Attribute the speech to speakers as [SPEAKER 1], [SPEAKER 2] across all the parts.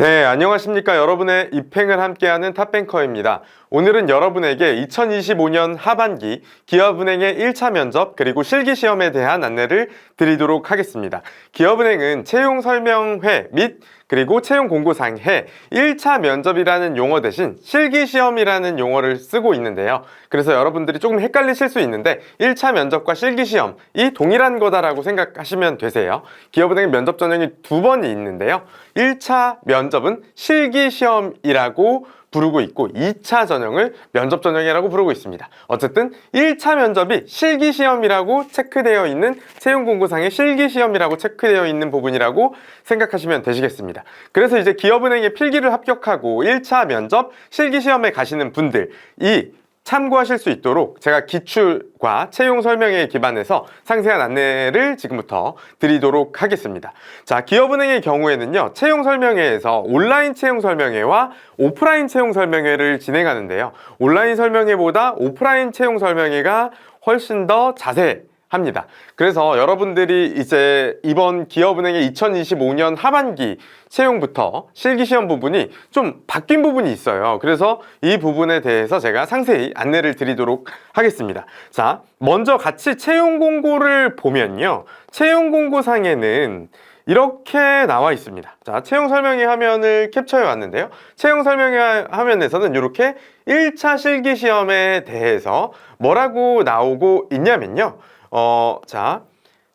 [SPEAKER 1] 네, 안녕하십니까. 여러분의 입행을 함께하는 탑뱅커입니다. 오늘은 여러분에게 2025년 하반기 기업은행의 1차 면접 그리고 실기시험에 대한 안내를 드리도록 하겠습니다. 기업은행은 채용 설명회 및 그리고 채용 공고상해 1차 면접이라는 용어 대신 실기시험이라는 용어를 쓰고 있는데요. 그래서 여러분들이 조금 헷갈리실 수 있는데 1차 면접과 실기시험이 동일한 거다라고 생각하시면 되세요. 기업은행 면접 전형이 두 번이 있는데요. 1차 면접은 실기시험이라고 부르고 있고 2차 전형을 면접 전형이라고 부르고 있습니다. 어쨌든 1차 면접이 실기 시험이라고 체크되어 있는 채용 공고상의 실기 시험이라고 체크되어 있는 부분이라고 생각하시면 되시겠습니다. 그래서 이제 기업은행의 필기를 합격하고 1차 면접 실기 시험에 가시는 분들 이 참고하실 수 있도록 제가 기출과 채용 설명에 기반해서 상세한 안내를 지금부터 드리도록 하겠습니다. 자, 기업은행의 경우에는요, 채용 설명회에서 온라인 채용 설명회와 오프라인 채용 설명회를 진행하는데요. 온라인 설명회보다 오프라인 채용 설명회가 훨씬 더 자세 합니다. 그래서 여러분들이 이제 이번 기업은행의 2025년 하반기 채용부터 실기시험 부분이 좀 바뀐 부분이 있어요. 그래서 이 부분에 대해서 제가 상세히 안내를 드리도록 하겠습니다. 자, 먼저 같이 채용 공고를 보면요. 채용 공고상에는 이렇게 나와 있습니다. 자, 채용 설명회 화면을 캡처해 왔는데요. 채용 설명회 화면에서는 이렇게 1차 실기 시험에 대해서 뭐라고 나오고 있냐면요. 어, 자,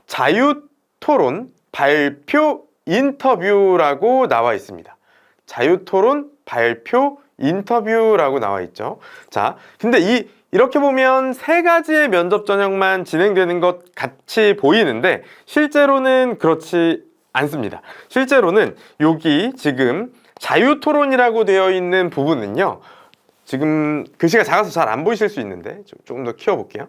[SPEAKER 1] 자유 토론 발표 인터뷰라고 나와 있습니다. 자유 토론 발표 인터뷰라고 나와 있죠. 자, 근데 이 이렇게 보면 세 가지의 면접 전형만 진행되는 것 같이 보이는데 실제로는 그렇지 않습니다. 실제로는 여기 지금 자유 토론이라고 되어 있는 부분은요. 지금 글씨가 작아서 잘 안 보이실 수 있는데 좀- 조금 더 키워볼게요.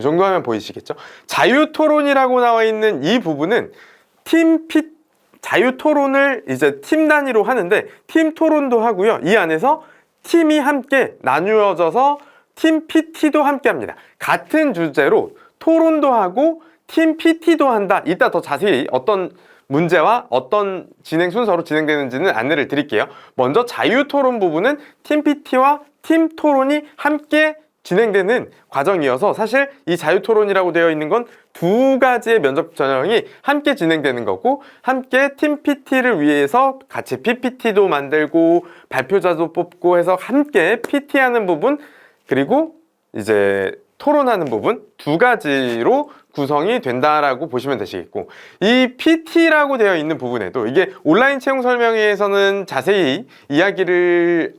[SPEAKER 1] 이 정도 하면 보이시겠죠? 자유 토론이라고 나와 있는 이 부분은 팀 피, 자유 토론을 이제 팀 단위로 하는데 팀 토론도 하고요. 이 안에서 팀이 함께 나누어져서 팀 PT도 함께 합니다. 같은 주제로 토론도 하고 팀 PT도 한다. 이따 더 자세히 어떤 문제와 어떤 진행 순서로 진행되는지는 안내를 드릴게요. 먼저 자유 토론 부분은 팀 PT와 팀 토론이 함께 진행되는 과정이어서 사실 이 자유 토론이라고 되어 있는 건 두 가지의 면접 전형이 함께 진행되는 거고 함께 팀 PT를 위해서 같이 PPT도 만들고 발표자도 뽑고 해서 함께 PT하는 부분 그리고 이제 토론하는 부분 두 가지로 구성이 된다라고 보시면 되시겠고 이 PT라고 되어 있는 부분에도 이게 온라인 채용 설명회에서는 자세히 이야기를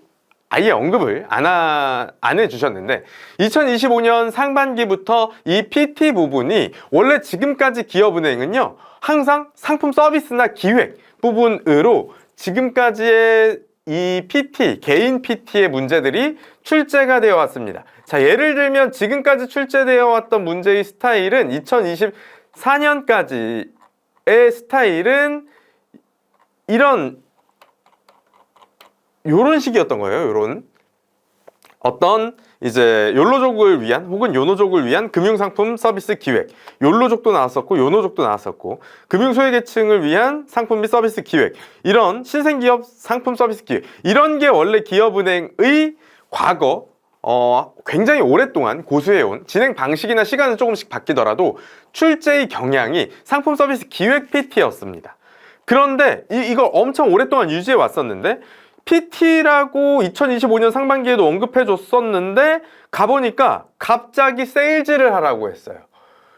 [SPEAKER 1] 아예 언급을 안, 하, 안 해주셨는데 2025년 상반기부터 이 PT 부분이 원래 지금까지 기업은행은요 항상 상품 서비스나 기획 부분으로 지금까지의 이 PT, 개인 PT의 문제들이 출제가 되어 왔습니다. 자, 예를 들면 지금까지 출제되어 왔던 문제의 스타일은 2024년까지의 스타일은 이런 요런 식이었던 거예요. 요런 어떤 이제 욜로족을 위한 혹은 요노족을 위한 금융상품 서비스 기획 욜로족도 나왔었고 요노족도 나왔었고 금융소외계층을 위한 상품 및 서비스 기획 이런 신생기업 상품 서비스 기획 이런 게 원래 기업은행의 과거 어, 굉장히 오랫동안 고수해온 진행 방식이나 시간은 조금씩 바뀌더라도 출제의 경향이 상품 서비스 기획 PT였습니다. 그런데 이, 이걸 엄청 오랫동안 유지해 왔었는데 PT라고 2025년 상반기에도 언급해 줬었는데 가보니까 갑자기 세일즈를 하라고 했어요.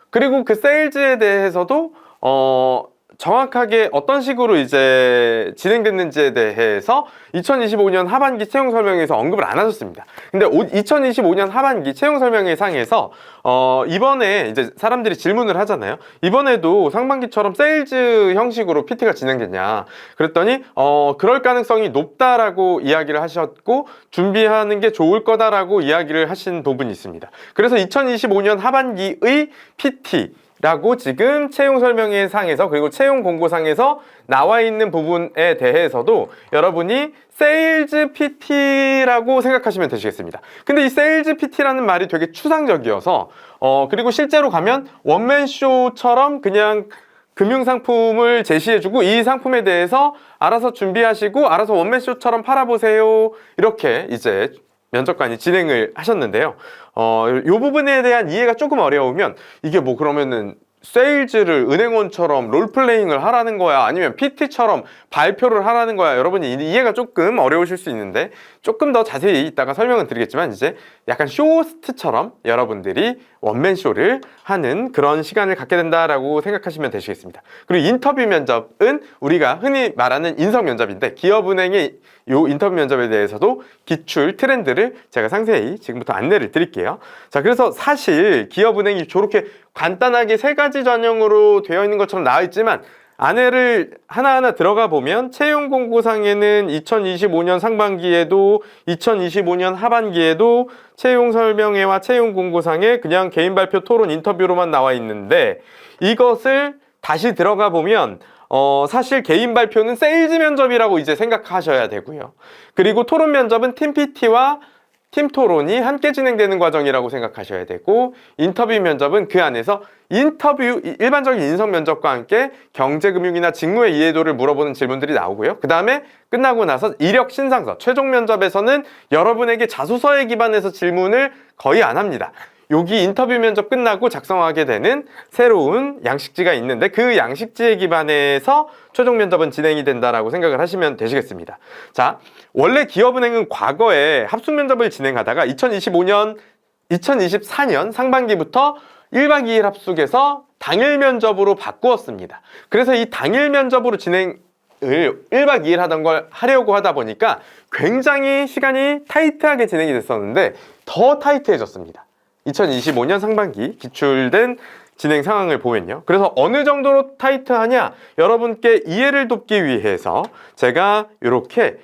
[SPEAKER 1] 그리고 그 세일즈에 대해서도 어 정확하게 어떤 식으로 이제 진행됐는지에 대해서 2025년 하반기 채용 설명회에서 언급을 안 하셨습니다. 근데 2025년 하반기 채용 설명회 상에서 어 이번에 이제 사람들이 질문을 하잖아요. 이번에도 상반기처럼 세일즈 형식으로 PT가 진행됐냐? 그랬더니 어 그럴 가능성이 높다라고 이야기를 하셨고 준비하는 게 좋을 거다라고 이야기를 하신 부분이 있습니다. 그래서 2025년 하반기의 PT 라고 지금 채용 설명회 상에서 그리고 채용 공고상에서 나와 있는 부분에 대해서도 여러분이 세일즈 PT라고 생각하시면 되시겠습니다. 근데 이 세일즈 PT라는 말이 되게 추상적이어서 어 그리고 실제로 가면 원맨 쇼처럼 그냥 금융상품을 제시해주고 이 상품에 대해서 알아서 준비하시고 알아서 원맨쇼처럼 팔아보세요. 이렇게 이제 면접관이 진행을 하셨는데요. 어, 요 부분에 대한 이해가 조금 어려우면 이게 뭐 그러면은 세일즈를 은행원처럼 롤플레잉을 하라는 거야 아니면 PT처럼 발표를 하라는 거야 여러분이 이- 이해가 조금 어려우실 수 있는데 조금 더 자세히 이따가 설명은 드리겠지만 이제 약간 쇼호스트처럼 여러분들이 원맨쇼를 하는 그런 시간을 갖게 된다라고 생각하시면 되시겠습니다 그리고 인터뷰 면접은 우리가 흔히 말하는 인성 면접인데 기업은행의 요 인터뷰 면접에 대해서도 기출 트렌드를 제가 상세히 지금부터 안내를 드릴게요. 자, 그래서 사실 기업은행이 저렇게 간단하게 세 가지 전형으로 되어 있는 것처럼 나와 있지만 안내를 하나하나 들어가 보면 채용 공고상에는 2025년 상반기에도 2025년 하반기에도 채용 설명회와 채용 공고상에 그냥 개인 발표 토론 인터뷰로만 나와 있는데 이것을 다시 들어가 보면 어, 사실 개인 발표는 세일즈 면접이라고 이제 생각하셔야 되고요. 그리고 토론 면접은 팀 PT와 팀 토론이 함께 진행되는 과정이라고 생각하셔야 되고 인터뷰 면접은 그 안에서 인터뷰 이- 일반적인 인성 면접과 함께 경제 금융이나 직무의 이해도를 물어보는 질문들이 나오고요. 그다음에 끝나고 나서 이력 신상서 최종 면접에서는 여러분에게 자소서에 기반해서 질문을 거의 안 합니다. 여기 인터뷰 면접 끝나고 작성하게 되는 새로운 양식지가 있는데 그 양식지에 기반해서 최종 면접은 진행이 된다라고 생각을 하시면 되시겠습니다. 자, 원래 기업은행은 과거에 합숙 면접을 진행하다가 2025년, 2024년 상반기부터 1박 2일 합숙에서 당일 면접으로 바꾸었습니다. 그래서 이 당일 면접으로 진행 을 1박 2일 하던 걸 하려고 하다 보니까 굉장히 시간이 타이트하게 진행이 됐었는데 더 타이트해졌습니다. 2025년 상반기 기출된 진행 상황을 보면요. 그래서 어느 정도로 타이트하냐? 여러분께 이해를 돕기 위해서 제가 이렇게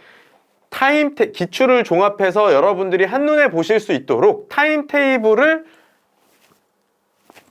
[SPEAKER 1] 타임 테, 기출을 종합해서 여러분들이 한눈에 보실 수 있도록 타임 테이블을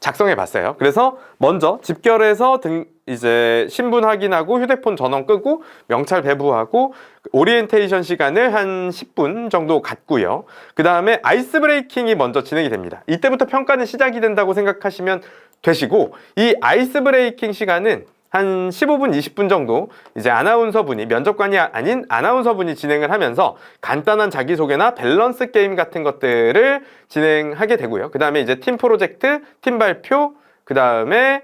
[SPEAKER 1] 작성해 봤어요. 그래서 먼저 집결해서 등 이제 신분 확인하고 휴대폰 전원 끄고 명찰 배부하고 오리엔테이션 시간을 한 10분 정도 갖고요. 그 다음에 아이스 브레이킹이 먼저 진행이 됩니다. 이때부터 평가는 시작이 된다고 생각하시면 되시고 이 아이스 브레이킹 시간은 한 15분, 20분 정도 이제 아나운서분이 면접관이 아닌 아나운서분이 진행을 하면서 간단한 자기소개나 밸런스 게임 같은 것들을 진행하게 되고요. 그 다음에 이제 팀 프로젝트, 팀 발표, 그 다음에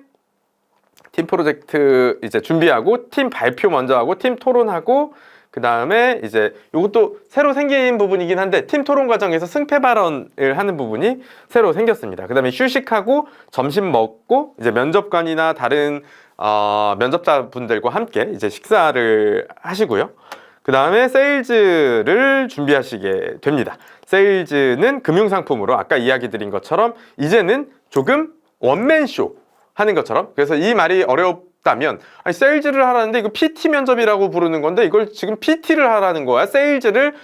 [SPEAKER 1] 팀 프로젝트 이제 준비하고 팀 발표 먼저 하고 팀 토론하고 그 다음에 이제 이것도 새로 생긴 부분이긴 한데 팀 토론 과정에서 승패 발언을 하는 부분이 새로 생겼습니다. 그 다음에 휴식하고 점심 먹고 이제 면접관이나 다른 어, 면접자분들과 함께 이제 식사를 하시고요. 그 다음에 세일즈를 준비하시게 됩니다. 세일즈는 금융상품으로 아까 이야기 드린 것처럼 이제는 조금 원맨쇼 하는 것처럼 그래서 이 말이 어렵다면 아니 세일즈를 하라는데 이거 PT 면접이라고 부르는 건데 이걸 지금 PT를 하라는 거야 세일즈를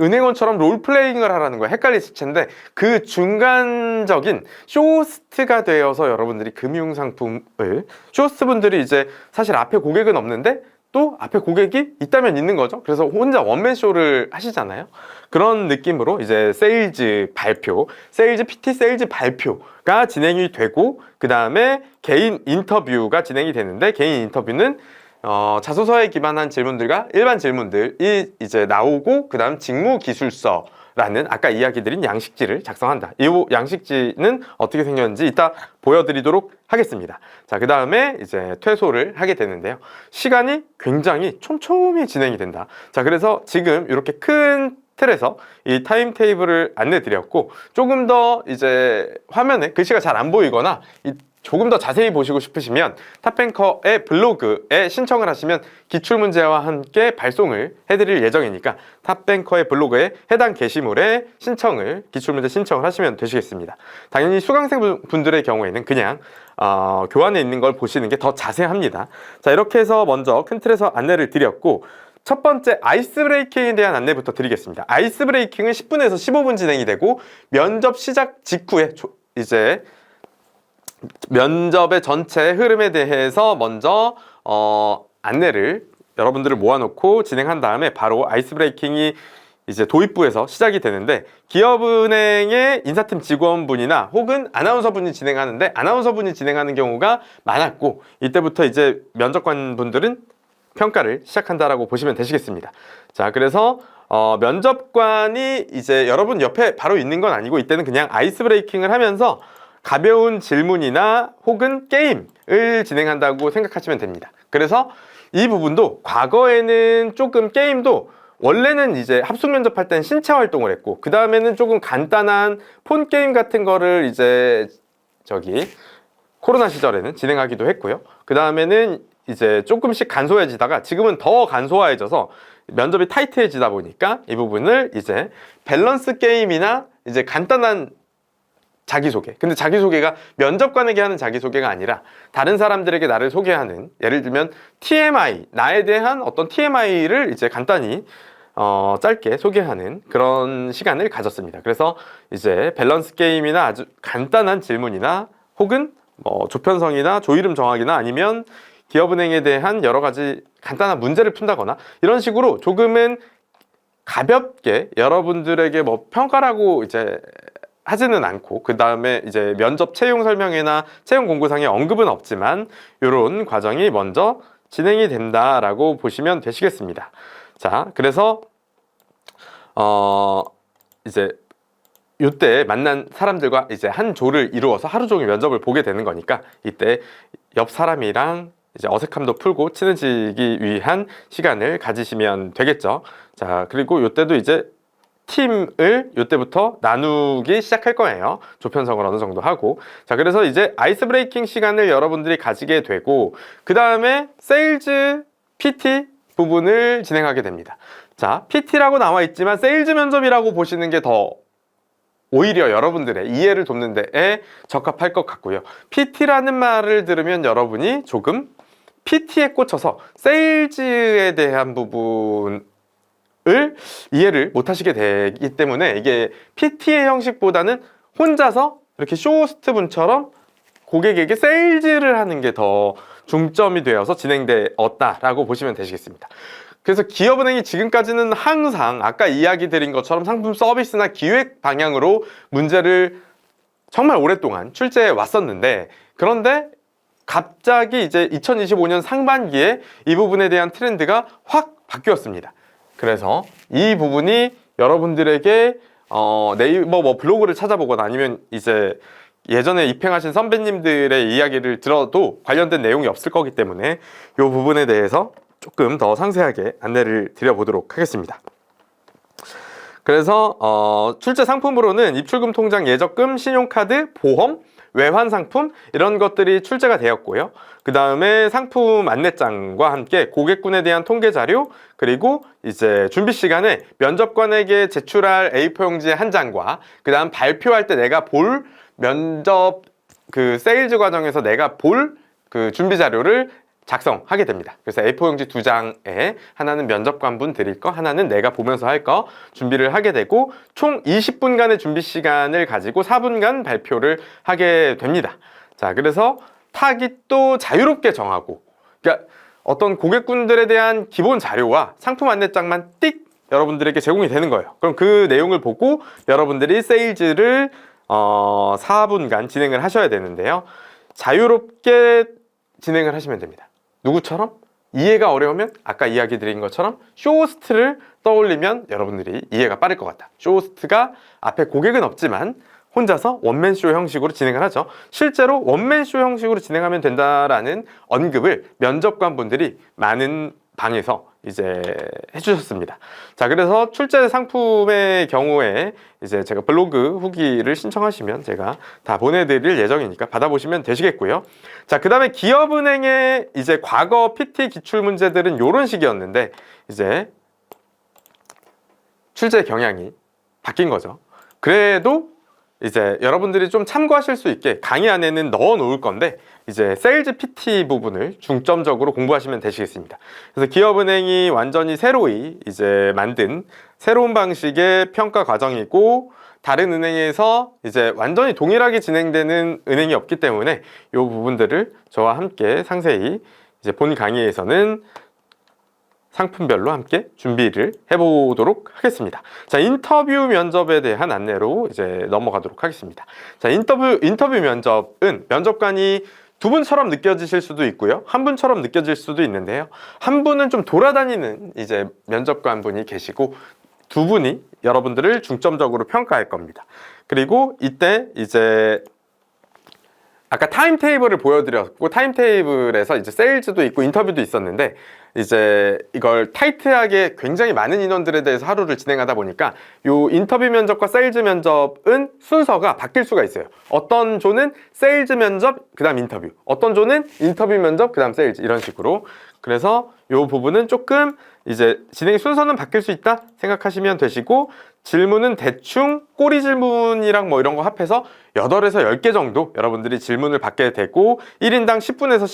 [SPEAKER 1] 은행원처럼 롤플레잉을 하라는 거야 헷갈리실 텐데 그 중간적인 쇼호스트가 되어서 여러분들이 금융상품을 쇼호스트 분들이 이제 사실 앞에 고객은 없는데 또 앞에 고객이 있다면 있는 거죠. 그래서 혼자 원맨 쇼를 하시잖아요. 그런 느낌으로 이제 세일즈 발표, 세일즈 PT 세일즈 발표가 진행이 되고 그 다음에 개인 인터뷰가 진행이 되는데 개인 인터뷰는 어, 자소서에 기반한 질문들과 일반 질문들이 이제 나오고 그 다음 직무 기술서 라는 아까 이야기 드린 양식지를 작성한다. 이 양식지는 어떻게 생겼는지 이따 보여드리도록 하겠습니다. 자, 그 다음에 이제 퇴소를 하게 되는데요. 시간이 굉장히 촘촘히 진행이 된다. 자, 그래서 지금 이렇게 큰 틀에서 이 타임 테이블을 안내 드렸고 조금 더 이제 화면에 글씨가 잘 안 보이거나 이 조금 더 자세히 보시고 싶으시면 탑뱅커의 블로그에 신청을 하시면 기출문제와 함께 발송을 해드릴 예정이니까 탑뱅커의 블로그에 해당 게시물에 신청을 기출문제 신청을 하시면 되시겠습니다. 당연히 수강생 분들의 경우에는 그냥 어, 교환에 있는 걸 보시는 게 더 자세합니다. 자 이렇게 해서 먼저 큰 틀에서 안내를 드렸고 첫 번째 아이스 브레이킹에 대한 안내부터 드리겠습니다. 아이스 브레이킹은 10분에서 15분 진행이 되고 면접 시작 직후에 조- 이제 면접의 전체 흐름에 대해서 먼저 어, 안내를 여러분들을 모아놓고 진행한 다음에 바로 아이스 브레이킹이 이제 도입부에서 시작이 되는데 기업은행의 인사팀 직원분이나 혹은 아나운서분이 진행하는데 아나운서분이 진행하는 경우가 많았고 이때부터 이제 면접관 분들은 평가를 시작한다라고 보시면 되시겠습니다. 자, 그래서 어, 면접관이 이제 여러분 옆에 바로 있는 건 아니고 이때는 그냥 아이스 브레이킹을 하면서 가벼운 질문이나 혹은 게임을 진행한다고 생각하시면 됩니다. 그래서 이 부분도 과거에는 조금 게임도 원래는 이제 합숙 면접할 땐 신체 활동을 했고 그 다음에는 조금 간단한 폰 게임 같은 거를 이제 저기 코로나 시절에는 진행하기도 했고요. 그 다음에는 이제 조금씩 간소해지다가 지금은 더 간소화해져서 면접이 타이트해지다 보니까 이 부분을 이제 밸런스 게임이나 이제 간단한 자기소개. 근데 자기소개가 면접관에게 하는 자기소개가 아니라 다른 사람들에게 나를 소개하는 예를 들면 TMI, 나에 대한 어떤 TMI를 이제 간단히 어, 짧게 소개하는 그런 시간을 가졌습니다. 그래서 이제 밸런스 게임이나 아주 간단한 질문이나 혹은 뭐 조편성이나 조이름 정하기나 아니면 기업은행에 대한 여러 가지 간단한 문제를 푼다거나 이런 식으로 조금은 가볍게 여러분들에게 뭐 평가라고 이제 하지는 않고 그 다음에 이제 면접 채용 설명회나 채용 공고상에 언급은 없지만 이런 과정이 먼저 진행이 된다라고 보시면 되시겠습니다. 자, 그래서 어 이제 이때 만난 사람들과 이제 한 조를 이루어서 하루 종일 면접을 보게 되는 거니까 이때 옆 사람이랑 이제 어색함도 풀고 친해지기 위한 시간을 가지시면 되겠죠. 자, 그리고 이때도 이제 팀을 이때부터 나누기 시작할 거예요. 조편성을 어느 정도 하고. 자, 그래서 이제 아이스 브레이킹 시간을 여러분들이 가지게 되고, 그 다음에 세일즈 PT 부분을 진행하게 됩니다. 자, PT라고 나와 있지만 세일즈 면접이라고 보시는 게 더 오히려 여러분들의 이해를 돕는 데에 적합할 것 같고요. PT라는 말을 들으면 여러분이 조금 PT에 꽂혀서 세일즈에 대한 부분 을 이해를 못 하시게 되기 때문에 이게 PT의 형식보다는 혼자서 이렇게 쇼호스트 분처럼 고객에게 세일즈를 하는 게 더 중점이 되어서 진행되었다라고 보시면 되시겠습니다. 그래서 기업은행이 지금까지는 항상 아까 이야기 드린 것처럼 상품 서비스나 기획 방향으로 문제를 정말 오랫동안 출제해 왔었는데 그런데 갑자기 이제 2025년 상반기에 이 부분에 대한 트렌드가 확 바뀌었습니다. 그래서 이 부분이 여러분들에게 어, 네이버 뭐 블로그를 찾아보거나 아니면 이제 예전에 입행하신 선배님들의 이야기를 들어도 관련된 내용이 없을 거기 때문에 이 부분에 대해서 조금 더 상세하게 안내를 드려보도록 하겠습니다. 그래서 어, 출제 상품으로는 입출금 통장 예적금, 신용카드, 보험, 외환 상품 이런 것들이 출제가 되었고요. 그 다음에 상품 안내장과 함께 고객군에 대한 통계 자료 그리고 이제 준비 시간에 면접관에게 제출할 A4 용지 한 장과 그 다음 발표할 때 내가 볼 면접 그 세일즈 과정에서 내가 볼 그 준비 자료를 작성하게 됩니다. 그래서 A4 용지 두 장에 하나는 면접관분 드릴 거, 하나는 내가 보면서 할 거 준비를 하게 되고 총 20분간의 준비 시간을 가지고 4분간 발표를 하게 됩니다. 자, 그래서 타깃도 자유롭게 정하고, 그러니까 어떤 고객군들에 대한 기본 자료와 상품 안내장만 띡 여러분들에게 제공이 되는 거예요. 그럼 그 내용을 보고 여러분들이 세일즈를 어, 4분간 진행을 하셔야 되는데요. 자유롭게 진행을 하시면 됩니다. 누구처럼? 이해가 어려우면 아까 이야기 드린 것처럼 쇼호스트를 떠올리면 여러분들이 이해가 빠를 것 같다. 쇼호스트가 앞에 고객은 없지만 혼자서 원맨쇼 형식으로 진행을 하죠. 실제로 원맨쇼 형식으로 진행하면 된다라는 언급을 면접관 분들이 많은 방에서 이제 해주셨습니다. 자, 그래서 출제 상품의 경우에 이제 제가 블로그 후기를 신청하시면 제가 다 보내드릴 예정이니까 받아보시면 되시겠고요. 자, 그 다음에 기업은행의 이제 과거 PT 기출 문제들은 이런 식이었는데 이제 출제 경향이 바뀐 거죠. 그래도 이제 여러분들이 좀 참고하실 수 있게 강의 안에는 넣어 놓을 건데 이제 세일즈 PT 부분을 중점적으로 공부하시면 되시겠습니다. 그래서 기업은행이 완전히 새로이 이제 만든 새로운 방식의 평가 과정이고 다른 은행에서 이제 완전히 동일하게 진행되는 은행이 없기 때문에 이 부분들을 저와 함께 상세히 이제 본 강의에서는 상품별로 함께 준비를 해보도록 하겠습니다. 자, 인터뷰 면접에 대한 안내로 이제 넘어가도록 하겠습니다. 자, 인터뷰, 인터뷰 면접은 면접관이 두 분처럼 느껴지실 수도 있고요. 한 분처럼 느껴질 수도 있는데요. 한 분은 좀 돌아다니는 이제 면접관 분이 계시고 두 분이 여러분들을 중점적으로 평가할 겁니다. 그리고 이때 이제 아까 타임 테이블을 보여드렸고 타임 테이블에서 이제 세일즈도 있고 인터뷰도 있었는데 이제 이걸 타이트하게 굉장히 많은 인원들에 대해서 하루를 진행하다 보니까 요 인터뷰 면접과 세일즈 면접은 순서가 바뀔 수가 있어요. 어떤 조는 세일즈 면접 그다음 인터뷰, 어떤 조는 인터뷰 면접 그다음 세일즈. 이런 식으로. 그래서 요 부분은 조금 이제 진행 순서는 바뀔 수 있다 생각하시면 되시고 질문은 대충 꼬리 질문이랑 뭐 이런 거 합해서 8에서 10개 정도 여러분들이 질문을 받게 되고 1인당 10분에서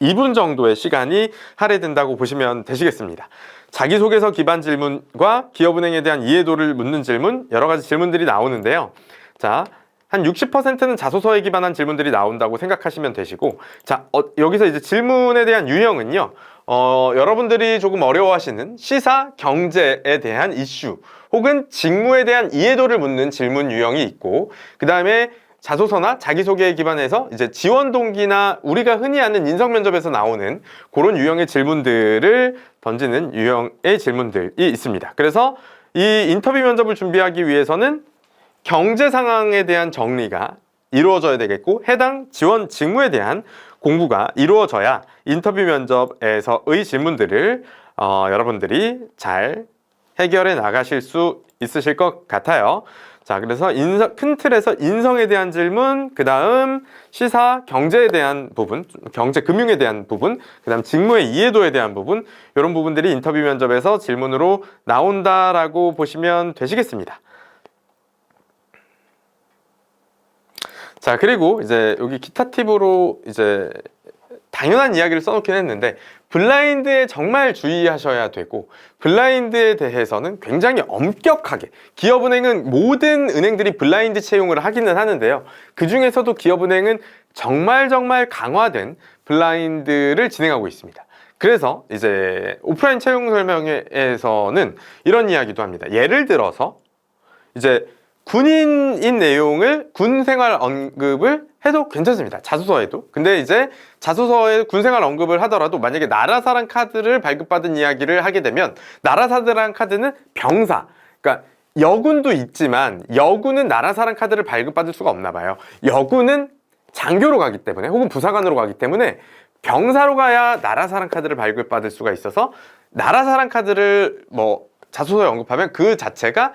[SPEAKER 1] 12분 정도의 시간이 할애된다고 보시면 되시겠습니다. 자기소개서 기반 질문과 기업은행에 대한 이해도를 묻는 질문 여러 가지 질문들이 나오는데요. 자, 한 60%는 자소서에 기반한 질문들이 나온다고 생각하시면 되시고 자 어, 여기서 이제 질문에 대한 유형은요 어, 여러분들이 조금 어려워하시는 시사 경제에 대한 이슈 혹은 직무에 대한 이해도를 묻는 질문 유형이 있고 그 다음에 자소서나 자기소개에 기반해서 이제 지원 동기나 우리가 흔히 아는 인성 면접에서 나오는 그런 유형의 질문들을 던지는 유형의 질문들이 있습니다. 그래서 이 인터뷰 면접을 준비하기 위해서는 경제 상황에 대한 정리가 이루어져야 되겠고 해당 지원 직무에 대한 공부가 이루어져야 인터뷰 면접에서의 질문들을 어, 여러분들이 잘 해결해 나가실 수 있으실 것 같아요. 자, 그래서 인성, 큰 틀에서 인성에 대한 질문, 그 다음 시사, 경제에 대한 부분, 경제, 금융에 대한 부분, 그 다음 직무의 이해도에 대한 부분, 이런 부분들이 인터뷰 면접에서 질문으로 나온다라고 보시면 되시겠습니다. 자, 그리고 이제 여기 기타 팁으로 이제 당연한 이야기를 써놓긴 했는데 블라인드에 정말 주의하셔야 되고 블라인드에 대해서는 굉장히 엄격하게 기업은행은 모든 은행들이 블라인드 채용을 하기는 하는데요. 그 중에서도 기업은행은 정말 정말 강화된 블라인드를 진행하고 있습니다. 그래서 이제 오프라인 채용 설명회에서는 이런 이야기도 합니다. 예를 들어서 이제 군인인 내용을 군 생활 언급을 해도 괜찮습니다. 자소서에도. 근데 이제 자소서에 군 생활 언급을 하더라도 만약에 나라사랑 카드를 발급받은 이야기를 하게 되면 나라사랑 카드는 병사. 그러니까 여군도 있지만 여군은 나라사랑 카드를 발급받을 수가 없나 봐요. 여군은 장교로 가기 때문에 혹은 부사관으로 가기 때문에 병사로 가야 나라사랑 카드를 발급받을 수가 있어서 나라사랑 카드를 뭐 자소서에 언급하면 그 자체가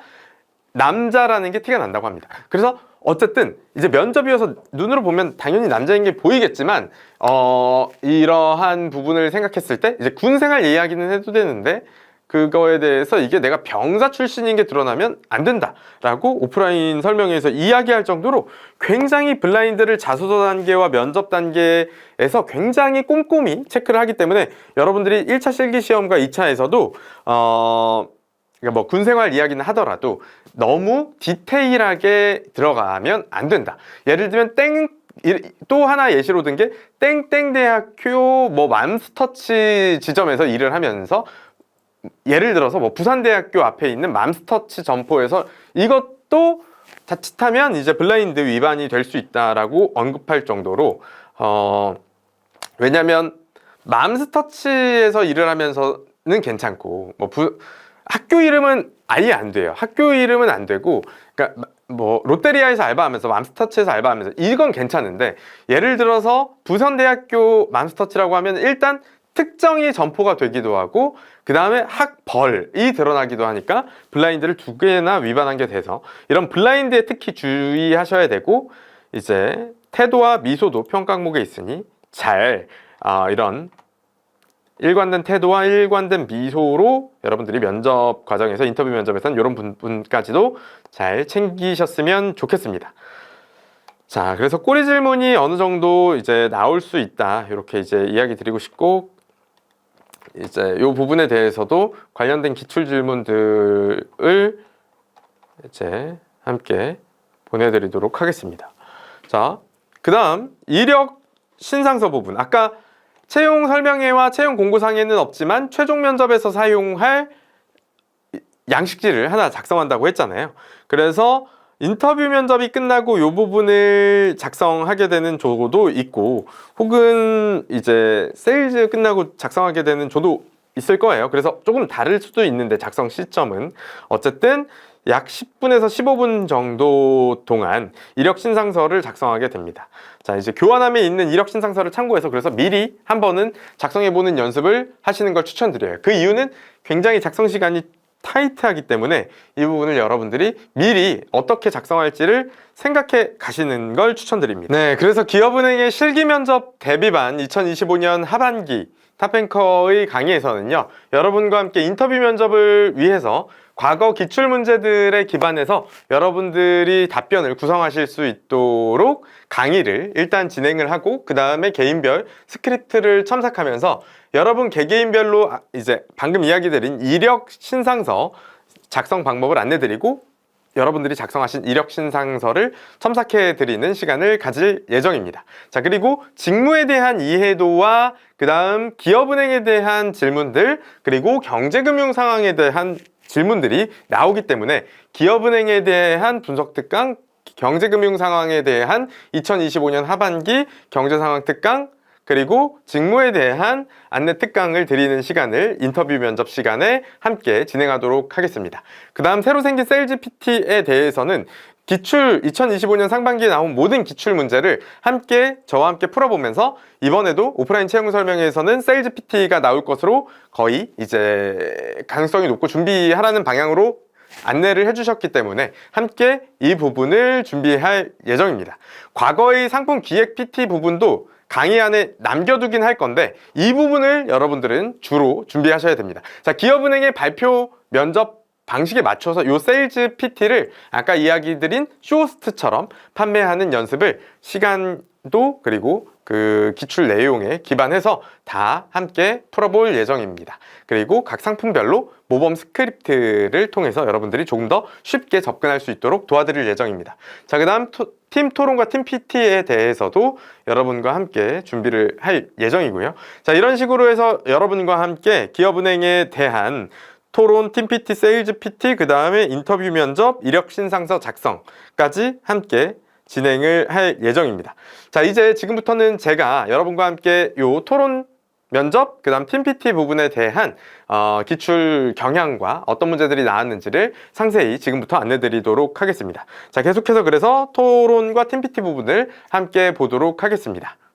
[SPEAKER 1] 남자라는 게 티가 난다고 합니다. 그래서 어쨌든 이제 면접이어서 눈으로 보면 당연히 남자인 게 보이겠지만 어 이러한 부분을 생각했을 때 이제 군 생활 이야기는 해도 되는데 그거에 대해서 이게 내가 병사 출신인 게 드러나면 안 된다라고 오프라인 설명회에서 이야기할 정도로 굉장히 블라인드를 자소서 단계와 면접 단계에서 굉장히 꼼꼼히 체크를 하기 때문에 여러분들이 1차 실기 시험과 2차에서도 어 그러니까 뭐 군생활 이야기는 하더라도 너무 디테일하게 들어가면 안 된다. 예를 들면 땡 또 하나 예시로 든 게 땡땡 대학교 뭐 맘스터치 지점에서 일을 하면서 예를 들어서 뭐 부산대학교 앞에 있는 맘스터치 점포에서 이것도 자칫하면 이제 블라인드 위반이 될 수 있다라고 언급할 정도로 어 왜냐면 맘스터치에서 일을 하면서는 괜찮고 뭐 부, 학교 이름은 아예 안 돼요. 학교 이름은 안 되고, 그러니까 뭐 롯데리아에서 알바하면서 맘스터치에서 알바하면서 이건 괜찮은데 예를 들어서 부산대학교 맘스터치라고 하면 일단 특정이 점포가 되기도 하고 그 다음에 학벌이 드러나기도 하니까 블라인드를 두 개나 위반한 게 돼서 이런 블라인드에 특히 주의하셔야 되고 이제 태도와 미소도 평가 항목에 있으니 잘 아, 이런 일관된 태도와 일관된 미소로 여러분들이 면접 과정에서 인터뷰 면접에서는 이런 부분까지도 잘 챙기셨으면 좋겠습니다. 자, 그래서 꼬리 질문이 어느 정도 이제 나올 수 있다. 이렇게 이제 이야기 드리고 싶고 이제 이 부분에 대해서도 관련된 기출 질문들을 이제 함께 보내드리도록 하겠습니다. 자, 그 다음 이력 신상서 부분. 아까 채용 설명회와 채용 공고 상에는 없지만 최종 면접에서 사용할 양식지를 하나 작성한다고 했잖아요. 그래서 인터뷰 면접이 끝나고 이 부분을 작성하게 되는 조도 있고 혹은 이제 세일즈 끝나고 작성하게 되는 조도 있을 거예요. 그래서 조금 다를 수도 있는데 작성 시점은 어쨌든 약 10분에서 15분 정도 동안 이력 신상서를 작성하게 됩니다. 자, 이제 교환함에 있는 이력 신상서를 참고해서 그래서 미리 한 번은 작성해 보는 연습을 하시는 걸 추천드려요. 그 이유는 굉장히 작성 시간이 타이트하기 때문에 이 부분을 여러분들이 미리 어떻게 작성할지를 생각해 가시는 걸 추천드립니다. 네, 그래서 기업은행의 실기 면접 대비반 2025년 하반기 탑뱅커의 강의에서는요, 여러분과 함께 인터뷰 면접을 위해서 과거 기출 문제들에 기반해서 여러분들이 답변을 구성하실 수 있도록 강의를 일단 진행을 하고 그 다음에 개인별 스크립트를 첨삭하면서 여러분 개개인별로 아, 이제 방금 이야기 드린 이력 신상서 작성 방법을 안내드리고 여러분들이 작성하신 이력 신상서를 첨삭해 드리는 시간을 가질 예정입니다. 자, 그리고 직무에 대한 이해도와 그 다음 기업은행에 대한 질문들, 그리고 경제금융 상황에 대한 질문들이 나오기 때문에 기업은행에 대한 분석 특강, 경제금융 상황에 대한 2025년 하반기 경제상황 특강, 그리고 직무에 대한 안내 특강을 드리는 시간을 인터뷰 면접 시간에 함께 진행하도록 하겠습니다. 그 다음 새로 생긴 세일즈 PT에 대해서는 기출 2025년 상반기에 나온 모든 기출 문제를 함께 저와 함께 풀어보면서 이번에도 오프라인 채용 설명회에서는 세일즈 PT가 나올 것으로 거의 이제 가능성이 높고 준비하라는 방향으로 안내를 해주셨기 때문에 함께 이 부분을 준비할 예정입니다. 과거의 상품 기획 PT 부분도 강의 안에 남겨두긴 할 건데 이 부분을 여러분들은 주로 준비하셔야 됩니다. 자, 기업은행의 발표 면접 방식에 맞춰서 요 세일즈 PT를 아까 이야기 드린 쇼호스트처럼 판매하는 연습을 시간도 그리고 그 기출 내용에 기반해서 다 함께 풀어볼 예정입니다. 그리고 각 상품별로 모범 스크립트를 통해서 여러분들이 조금 더 쉽게 접근할 수 있도록 도와드릴 예정입니다. 자, 그 다음 팀 토론과 팀 PT에 대해서도 여러분과 함께 준비를 할 예정이고요. 자, 이런 식으로 해서 여러분과 함께 기업은행에 대한 토론, 팀 PT, 세일즈 PT, 그 다음에 인터뷰 면접, 이력 신상서 작성까지 함께 진행을 할 예정입니다. 자, 이제 지금부터는 제가 여러분과 함께 요 토론 면접, 그 다음 팀 PT 부분에 대한 어, 기출 경향과 어떤 문제들이 나왔는지를 상세히 지금부터 안내드리도록 하겠습니다. 자, 계속해서 그래서 토론과 팀 PT 부분을 함께 보도록 하겠습니다.